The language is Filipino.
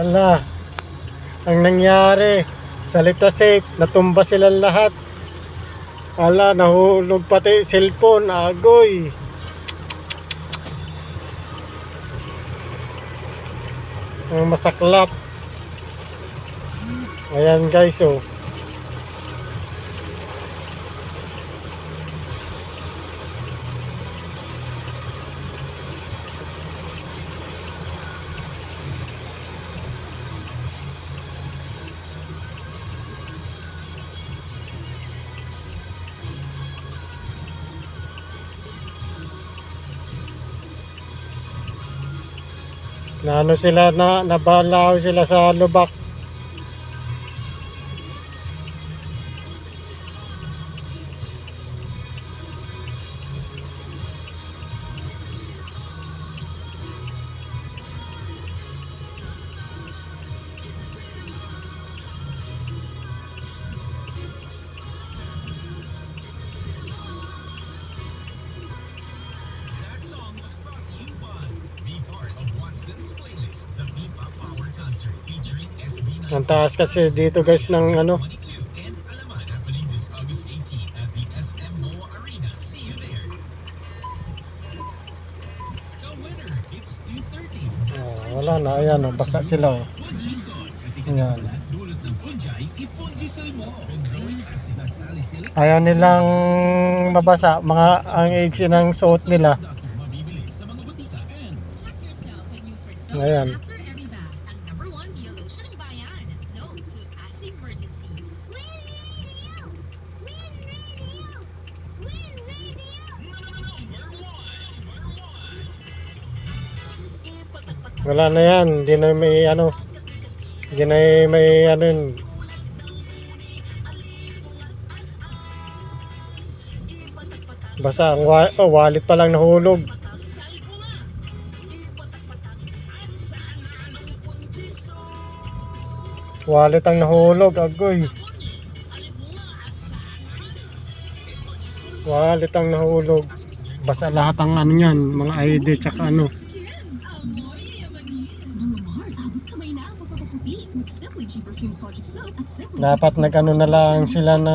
Ala, ang nangyari, sa Lita Safe, natumba silang lahat. Ala, nahulog pati cellphone, agoy. Ang masaklap. Ayan guys, oh. Na ano sila na nabalaw sila sa lubak. Ang taas kasi dito guys ng ano, 22 and Alaman happening this August 18 at the SM MOA Arena. See you there. The winner, it's 230. ah, wala na, ayan oh, basa sila oh. Ayan. Ayaw nilang mabasa, mga ang iksi ng suot nila. doctor Wala na yan, hindi na may ano, hindi na may ano yun. Basta ang wa- oh, wallet pa lang nahulog. Wallet ang nahulog, agoy. Wallet ang nahulog. Basta lahat ang ano yan, mga ID tsaka ano. Dapat nag ano na lang sila na